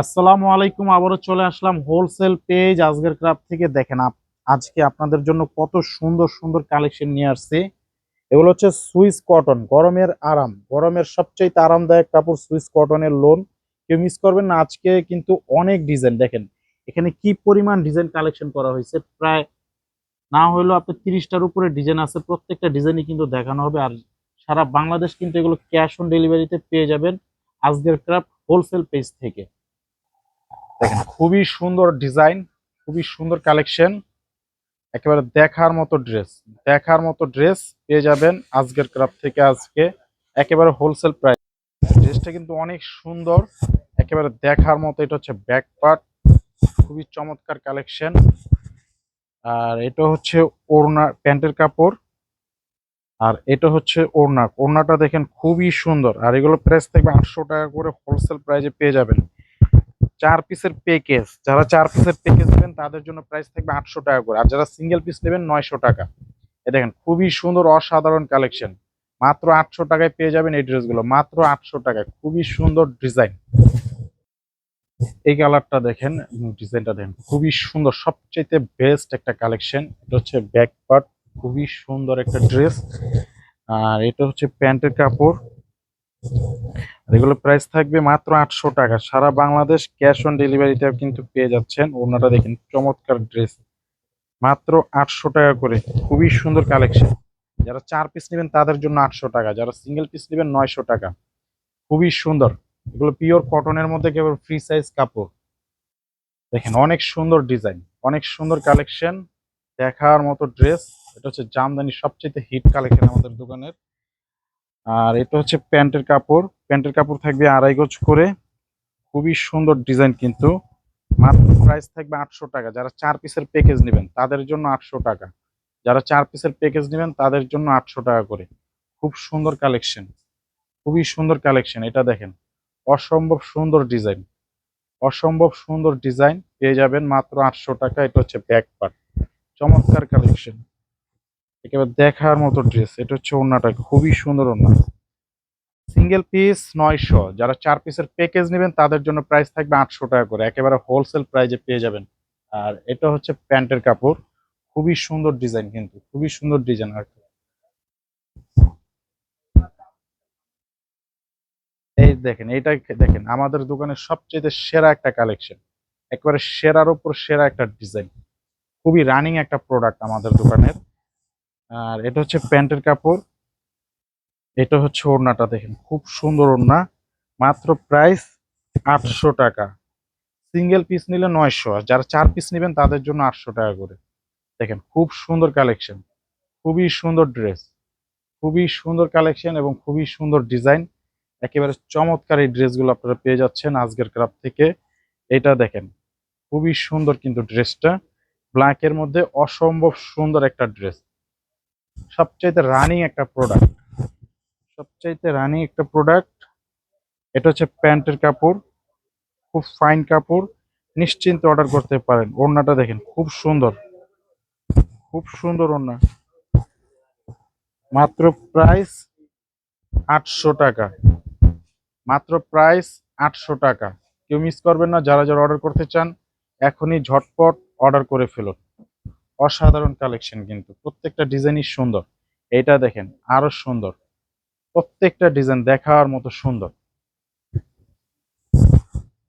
আসসালামু আলাইকুম, আবারও চলে আসলাম হোলসেল পেজ আজকের ক্রাফট থেকে দেখেন আজকে আপনাদের জন্য কত সুন্দর সুন্দর কালেকশন নিয়ে আসছে। এগুলো হচ্ছে সুইস কটন, গরমের আরাম, গরমের সবচেয়ে আরামদায়ক কাপড় সুইস কটনের লোন কেউ মিস করবেন না, আজকে কিন্তু অনেক ডিজাইন দেখেন এখানে কি পরিমাণ ডিজাইন কালেকশন করা হয়েছে। প্রায় না হলেও আপনার তিরিশটার উপরে ডিজাইন আছে, প্রত্যেকটা ডিজাইনই কিন্তু দেখানো হবে। আর সারা বাংলাদেশ কিন্তু এগুলো ক্যাশ অন ডেলিভারিতে পেয়ে যাবেন আজকের ক্রাফট হোলসেল পেজ থেকে। দেখেন, খুবই সুন্দর ডিজাইন, খুবই সুন্দর কালেকশন। একেবারে দেখার মতো ড্রেস, দেখার মতো ড্রেস পেয়ে যাবেন আজকের ক্রাফট থেকে আজকে, একেবারে হোলসেল প্রাইস ড্রেসটা কিন্তু অনেক সুন্দর, একেবারে দেখার মতো, এটা হচ্ছে ব্যাক পার্ট খুবই চমৎকার কালেকশন। আর এটা হচ্ছে ওড়না, প্যান্টের কাপড়। আর এটা হচ্ছে ওড়না, ওড়নাটা দেখেন খুবই সুন্দর। আর এগুলো প্রাইস থাকবে আটশো টাকা করে হোলসেল প্রাইসে পেয়ে যাবেন। চার পিসের প্যাকেজ যারা চার পিসের প্যাকেজ নেবেন, তাদের জন্য প্রাইস থাকবে আটশো টাকা করে। আর যারা সিঙ্গেল পিস নেবেন, নয়শো টাকা। এ দেখেন, খুবই সুন্দর, অসাধারণ কালেকশন মাত্র আটশো টাকায় পেয়ে যাবেন এই ড্রেসগুলো মাত্র আটশো টাকায়। খুবই সুন্দর ডিজাইন এই কালারটা দেখেন ডিজাইনটা দেখেন, খুবই সুন্দর। সবচেয়ে বেস্ট একটা কালেকশন এটা হচ্ছে ব্যাক পার্ট খুবই সুন্দর একটা ড্রেস আর এটা হচ্ছে প্যান্টের কাপড়। আর এগুলো প্রাইস থাকবে মাত্র আটশো টাকা। সারা বাংলাদেশ ক্যাশ অন ডেলিভারিতেও কিন্তু পেয়ে যাচ্ছেন ওনারা দেখেন চমৎকার ড্রেস মাত্র আটশো টাকা করে, খুবই সুন্দর কালেকশন যারা চার পিস নেবেন তাদের জন্য আটশো টাকা, যারা সিঙ্গেল পিস নেবেন নয়শো টাকা। খুবই সুন্দর। এগুলো পিওর কটনের মধ্যে কেবল ফ্রি সাইজ কাপড়। দেখেন অনেক সুন্দর ডিজাইন অনেক সুন্দর কালেকশন দেখার মতো ড্রেস এটা হচ্ছে জামদানি সবচেয়ে হিট কালেকশন আমাদের দোকানের। আর এটা হচ্ছে প্যান্টের কাপড়। প্যান্টের কাপড় থাকবে আড়াই গজ করে। খুবই সুন্দর ডিজাইন কিন্তু। মাত্র প্রাইস থাকবে আটশো টাকা। যারা চার পিসের প্যাকেজ নেবেন, তাদের জন্য আটশো টাকা। যারা চার পিসের প্যাকেজ নেবেন, তাদের জন্য আটশো টাকা করে। খুব সুন্দর কালেকশন খুবই সুন্দর কালেকশন এটা দেখেন। অসম্ভব সুন্দর ডিজাইন। অসম্ভব সুন্দর ডিজাইন। পেয়ে যাবেন মাত্র আটশো টাকা। এটা হচ্ছে ব্যাক পার্ট চমৎকার কালেকশন একেবারে দেখার মতো ড্রেস এটা হচ্ছে ওড়নাটা, খুবই সুন্দর ওড়না। সিঙ্গেল পিস নয়শো। যারা চার পিসের প্যাকেজ নেবেন, তাদের জন্য প্রাইস থাকবে আটশো টাকা করে। একেবারে হোলসেল প্রাইজে পেয়ে যাবেন। আর এটা হচ্ছে প্যান্টের কাপড়। খুবই সুন্দর ডিজাইন কিন্তু। খুবই সুন্দর ডিজাইন আর। এই দেখেন, এইটা দেখেন, আমাদের দোকানের সবচেয়ে সেরা একটা কালেকশন একেবারে সেরার উপর সেরা একটা ডিজাইন খুবই রানিং একটা প্রোডাক্ট আমাদের দোকানের। আর এটা হচ্ছে প্যান্টের কাপড়। এটা হচ্ছে ওড়নাটা দেখেন, খুব সুন্দর ওড়না। মাত্র প্রাইস আটশো টাকা। সিঙ্গেল পিস নিলে নয়শো, আর যারা চার পিস নেবেন তাদের জন্য আটশো টাকা করে। দেখেন, খুব সুন্দর কালেকশন খুবই সুন্দর ড্রেস খুবই সুন্দর কালেকশন এবং খুবই সুন্দর ডিজাইন একেবারে চমৎকার এই ড্রেসগুলো আপনারা পেয়ে যাচ্ছেন আজকের ক্রাফট থেকে। এটা দেখেন, খুবই সুন্দর কিন্তু ড্রেসটা ব্ল্যাকের মধ্যে অসম্ভব সুন্দর একটা ড্রেস সবচাইতে রানিং একটা প্রোডাক্ট সবচাইতে রানিং একটা প্রোডাক্ট এটা হচ্ছে প্যান্টের কাপড়, খুব ফাইন কাপড়, নিশ্চিন্তে অর্ডার করতে পারেন। ওড়নাটা দেখেন, খুব সুন্দর। খুব সুন্দর ওড়না। মাত্র প্রাইস আটশো টাকা। মাত্র প্রাইস আটশো টাকা। কেউ মিস করবেন না, যারা যারা অর্ডার করতে চান, এখনই ঝটপট অর্ডার করে ফেলুন। অসাধারণ কালেকশন কিন্তু। প্রত্যেকটা ডিজাইনই সুন্দর। এটা দেখেন, আরও সুন্দর। প্রত্যেকটা ডিজাইন দেখার মতো সুন্দর।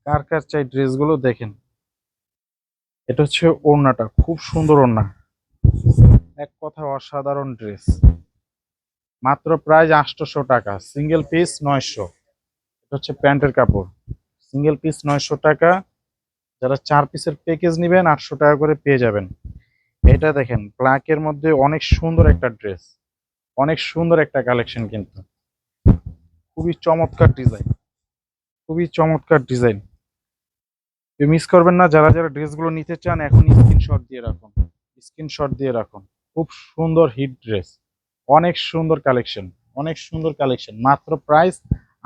কার কার চাই ড্রেসগুলো দেখেন। এটা হচ্ছে ওড়নাটা, খুব সুন্দর ওড়না। এক কথা অসাধারণ ড্রেস মাত্র প্রাইস আটশোশো টাকা সিঙ্গেল পিস নয়শো। এটা হচ্ছে প্যান্টের কাপড়। সিঙ্গেল পিস নয়শো টাকা। যারা চার পিসের প্যাকেজ নেবেন, আটশো টাকা করে পেয়ে যাবেন। এটা দেখেন ব্ল্যাকের মধ্যে অনেক সুন্দর একটা ড্রেস অনেক সুন্দর একটা কালেকশন কিন্তু। খুবই চমৎকার ডিজাইন খুবই চমৎকার ডিজাইন মিস করবেন না, যারা যারা ড্রেসগুলো নিতে চান এখনই স্ক্রিনশট দিয়ে রাখুন স্ক্রিনশট দিয়ে রাখুন। খুব সুন্দর হিট ড্রেস অনেক সুন্দর কালেকশন অনেক সুন্দর কালেকশন মাত্র প্রাইস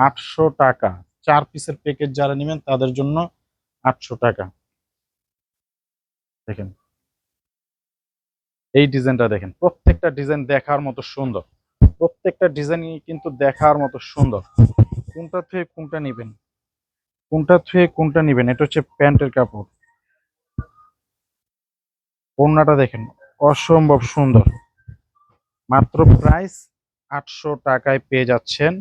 আটশো টাকা। চার পিসের প্যাকেজ যারা নেবেন, তাদের জন্য আটশো টাকা। দেখেন এই ডিজাইনটা দেখেন, প্রত্যেকটা ডিজাইন দেখার মতো সুন্দর। প্রত্যেকটা ডিজাইনই কিন্তু দেখার মতো সুন্দর। কোনটা থেকে কোনটা নেবেন? কোনটা থুয়ে কোনটা নিবেন? এটা হচ্ছে প্যান্টের কাপড়। ওড়নাটা দেখেন, অসম্ভব সুন্দর। মাত্র প্রাইস আটশো টাকায় পেয়ে যাচ্ছেন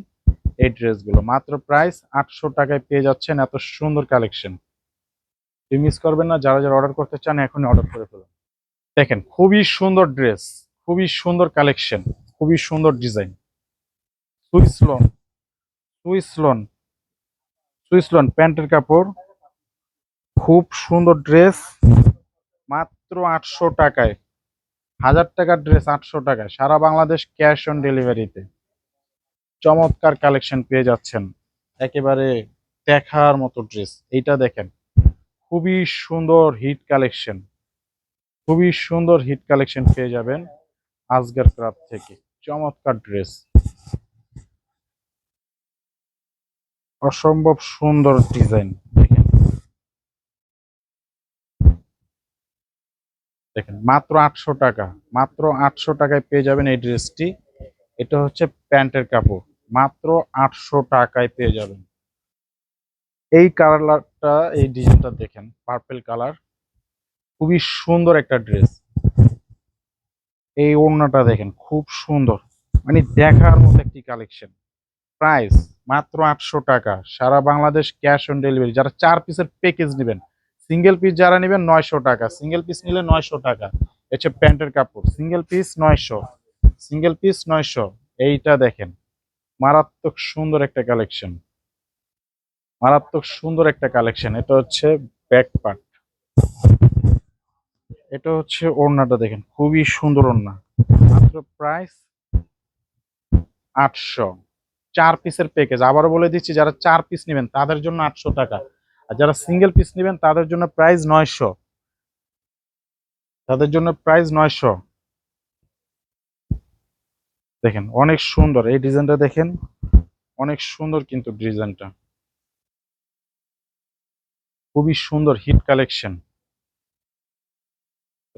এই ড্রেসগুলো। মাত্র প্রাইস আটশো টাকায় পেয়ে যাচ্ছেন এত সুন্দর কালেকশন মিস করবেন না, যারা যারা অর্ডার করতে চান, এখনই অর্ডার করে ফেলুন। দেখেন, খুবই সুন্দর ড্রেস খুবই সুন্দর কালেকশন খুবই সুন্দর ডিজাইন সুইসলন সুইসলন সুইসলন প্যান্টের কাপড়, খুব সুন্দর ড্রেস মাত্র আটশো টাকায়, হাজার টাকার ড্রেস আটশো টাকায়, সারা বাংলাদেশ ক্যাশ অন ডেলিভারিতে চমৎকার কালেকশন পেয়ে যাচ্ছেন, একেবারে দেখার মতো ড্রেস এইটা দেখেন, খুবই সুন্দর হিট কালেকশন খুবই সুন্দর হিট কালেকশন পেয়ে যাবেন আজগার ক্রাফট থেকে। চমৎকার ড্রেস। অসম্ভব সুন্দর ডিজাইন। দেখেন। দেখেন, মাত্র আটশো টাকা, মাত্র আটশো টাকায় পেয়ে যাবেন এই ড্রেসটি। এটা হচ্ছে প্যান্টের কাপড়, মাত্র আটশো টাকায় পেয়ে যাবেন। এই কালারটা, এই ডিজাইনটা দেখেন পার্পেল কালার খুবই সুন্দর একটা ড্রেস। এই ওড়নাটা দেখেন, খুব সুন্দর। মানে দেখার মতো একটি কালেকশন। প্রাইস মাত্র আটশো টাকা। সারা বাংলাদেশ ক্যাশ অন ডেলিভারি। যারা চার পিসের প্যাকেজ নেবেন, সিঙ্গেল পিস যারা নেবেন নয়শো টাকা। সিঙ্গেল পিস নিলে নয়শো টাকা। হচ্ছে প্যান্টের কাপড়। সিঙ্গেল পিস নয়শো। সিঙ্গেল পিস নয়শো। এইটা দেখেন, মারাত্মক সুন্দর একটা কালেকশন। মারাত্মক সুন্দর একটা কালেকশন। এটা হচ্ছে ব্যাক পার্ট। এটা হচ্ছে ওড়নাটা দেখেন, খুবই সুন্দর ওড়না। মাত্র প্রাইস আটশো। চার পিসের প্যাকেজ আবারও বলে দিচ্ছি, যারা চার পিস নেবেন, তাদের জন্য আটশো টাকা। আর যারা সিঙ্গেল পিস নেবেন, তাদের জন্য প্রাইস নয়শো। তাদের জন্য প্রাইস নয়শো। দেখেন, অনেক সুন্দর। এই ডিজাইনটা দেখেন, অনেক সুন্দর কিন্তু ডিজাইনটা। খুবই সুন্দর হিট কালেকশন।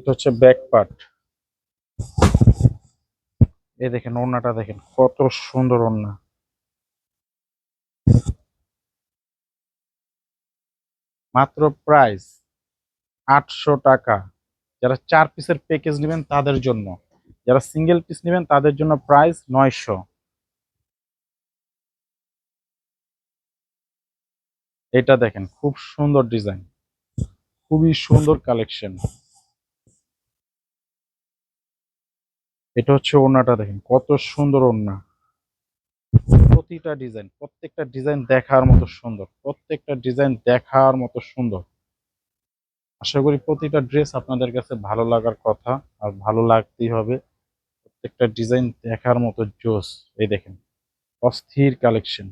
এটা হচ্ছে ব্যাক পার্ট এই দেখেন, ওড়নাটা দেখেন, কত সুন্দর ওড়না। মাত্র প্রাইস আটশো টাকা। যারা চার পিসের প্যাকেজ নেবেন তাদের জন্য। যারা সিঙ্গেল পিস নেবেন তাদের জন্য প্রাইস নয়শো। এটা দেখেন, খুব সুন্দর ডিজাইন খুবই সুন্দর কালেকশন এটা হচ্ছে ওড়নাটা দেখেন, কত সুন্দর ওড়না। প্রতিটা ডিজাইন, প্রত্যেকটা ডিজাইন দেখার মতো সুন্দর, প্রত্যেকটা ডিজাইন দেখার মতো সুন্দর। আশা করি প্রতিটা ড্রেস আপনাদের কাছে ভালো লাগার কথা, আর ভালো লাগতেই হবে। প্রত্যেকটা ডিজাইন দেখার মতো জোস, এই দেখেন, অস্থির কালেকশন।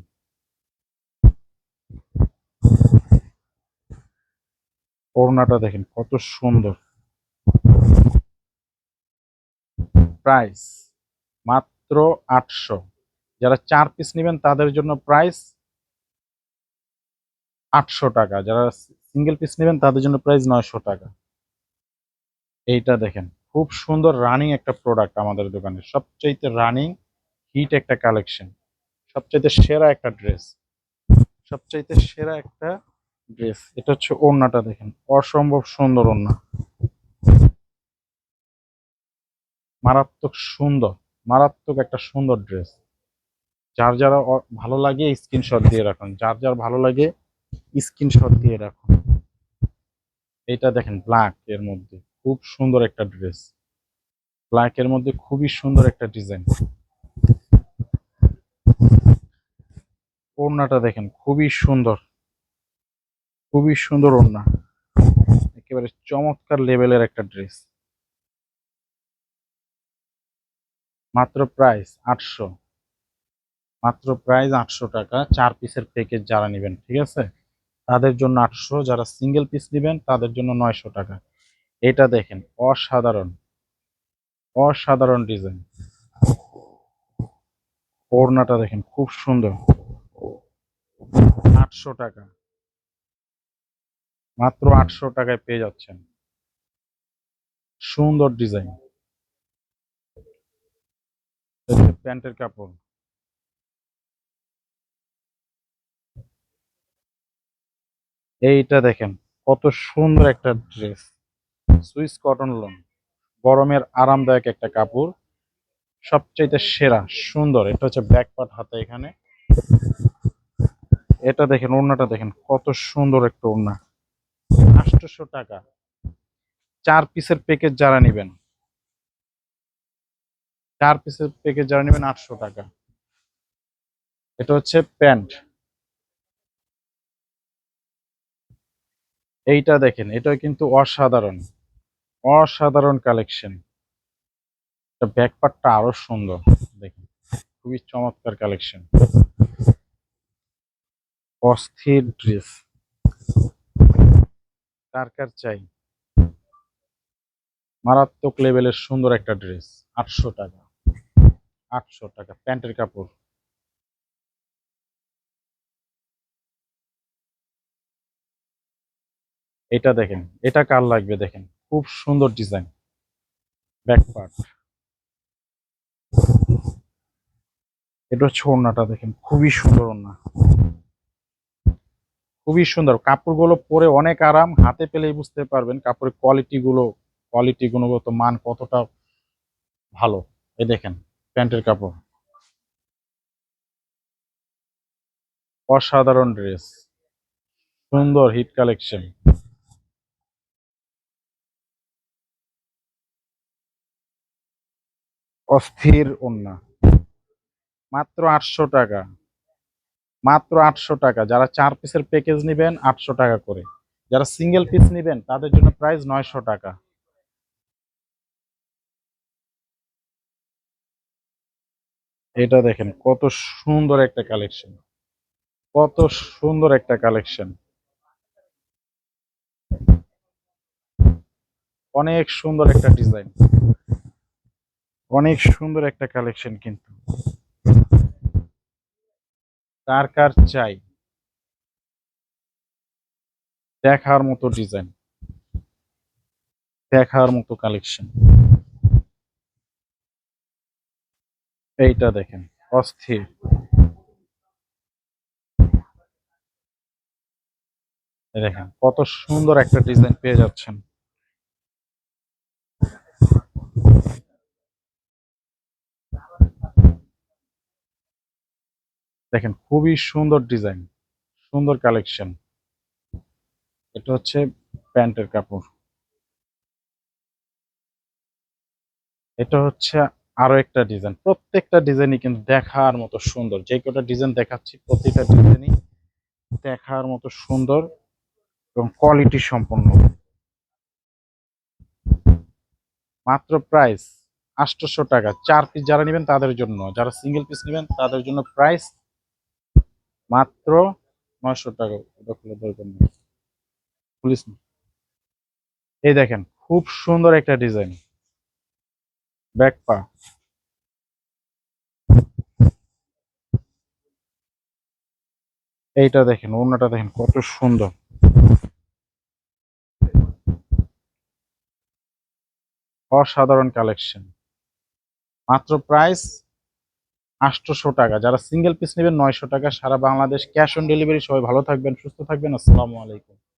ওড়নাটা দেখেন, কত সুন্দর। প্রাইস মাত্র আটশো। যারা চার পিস নেবেন, তাদের জন্য প্রাইস আটশো টাকা। যারা সিঙ্গেল পিস নেবেন, তাদের জন্য প্রাইস নয়শো টাকা। এইটা দেখেন, খুব সুন্দর রানিং একটা প্রোডাক্ট আমাদের দোকানে। সবচাইতে রানিং হিট একটা কালেকশন সবচাইতে সেরা একটা ড্রেস সবচাইতে সেরা একটা ড্রেস এটা হচ্ছে ওড়নাটা দেখেন, অসম্ভব সুন্দর ওড়না। মারাত্মক সুন্দর, মারাত্মক একটা সুন্দর ড্রেস যার যারা ভালো লাগে স্ক্রিনশট দিয়ে রাখুন। যার যার ভালো লাগে স্ক্রিনশট দিয়ে রাখুন। এটা দেখেন ব্ল্যাক এর মধ্যে, খুব সুন্দর একটা ড্রেস ব্ল্যাক এর মধ্যে খুবই সুন্দর একটা ডিজাইন ওড়নাটা দেখেন খুবই সুন্দর। খুবই সুন্দর ওড়না। একেবারে চমৎকার লেভেলের একটা ড্রেস মাত্র প্রাইস আটশো। মাত্র প্রাইস আটশো টাকা, চার পিসের প্যাকেজ যারা নেবেন, ঠিক আছে? তাদের জন্য আটশো, যারা সিঙ্গেল পিস নেবেন, তাদের জন্য নয়শো টাকা। এটা দেখেন, অসাধারণ। অসাধারণ ডিজাইন ওড়নাটা দেখেন, খুব সুন্দর। আটশো টাকা। মাত্র আটশো টাকায় পেয়ে যাচ্ছেন। সুন্দর ডিজাইন প্যান্টের কাপড়। এইটা দেখেন, কত সুন্দর একটা ড্রেস। সুইস কটন লোন গরমের আরামদায়ক একটা কাপড়। সবচাইতে সেরা, সুন্দর। এটা হচ্ছে ব্যাক পার্ট হাতে এখানে। এটা দেখেন, ওড়নাটা দেখেন, কত সুন্দর একটা ওড়না। আটশোশো টাকা। চার পিসের প্যাকেজ যারা নেবেন চার পিসের প্যাকেজ যারা নেবেন আটশো টাকা। এটা হচ্ছে প্যান্ট। এইটা দেখেন, এটা কিন্তু অসাধারণ। অসাধারণ কালেকশন ব্যাক পার্টটা আরও সুন্দর। দেখেন, খুবই চমৎকার কালেকশন অস্থির ড্রেস কার কার চাই? মারাত্মক লেভেলের সুন্দর একটা ড্রেস আটশো টাকা। আটশো টাকা, প্যান্টের কাপড়। এটা দেখেন, এটা কার লাগবে দেখেন? খুব সুন্দর ডিজাইন। Back part. এটা হচ্ছে ওড়নাটা দেখেন, খুবই সুন্দর ওড়না। খুবই সুন্দর। কাপড়গুলো পরে অনেক আরাম, হাতে পেলেই বুঝতে পারবেন কাপড়ের কোয়ালিটি গুলো কোয়ালিটি গুণগত মান কতটা ভালো। এই দেখেন। প্যান্টের কাপড়। অসাধারণ ড্রেস। সুন্দর হিট কালেকশন। অস্থির ওড়না। মাত্র আটশো টাকা। মাত্র আটশো টাকা। যারা চার পিসের প্যাকেজ নেবেন, আটশো টাকা করে। যারা সিঙ্গেল পিস নেবেন, তাদের জন্য প্রাইস নয়শো টাকা। এটা দেখেন, কত সুন্দর একটা কালেকশন কত সুন্দর একটা কালেকশন অনেক সুন্দর একটা ডিজাইন অনেক সুন্দর একটা কালেকশন কিন্তু। কার কার চাই? দেখার মতো ডিজাইন দেখার মতো কালেকশন এইটা দেখেন, অস্থির। দেখেন, কত সুন্দর একটা ডিজাইন পেয়ে যাচ্ছেন। দেখেন, খুবই সুন্দর ডিজাইন, সুন্দর কালেকশন। এটা হচ্ছে প্যান্টের কাপড়। এটা হচ্ছে আরও একটা ডিজাইন প্রত্যেকটা ডিজাইনই কিন্তু দেখার মতো সুন্দর। যে কটা ডিজাইন দেখাচ্ছি প্রত্যেকটা ডিজাইনই দেখার মতো সুন্দর এবং কোয়ালিটি সম্পন্ন। মাত্র প্রাইস আটশোশো টাকা। চার পিস যারা নেবেন তাদের জন্য। যারা সিঙ্গেল পিস নেবেন তাদের জন্য প্রাইস মাত্র নয়শো টাকা। ওটা খুলে দরকার নেই পুলিশ এই দেখেন, খুব সুন্দর একটা ডিজাইন ব্যাক পা। এইটা দেখেন, ওড়নাটা দেখেন কত সুন্দর। অসাধারণ কালেকশন। মাত্র প্রাইস আটশোশো টাকা। যারা সিঙ্গেল পিস নেবেন নয়শো টাকা, সারা বাংলাদেশ ক্যাশ অন ডেলিভারি। সবাই ভালো থাকবেন, সুস্থ থাকবেন। আসসালামু আলাইকুম।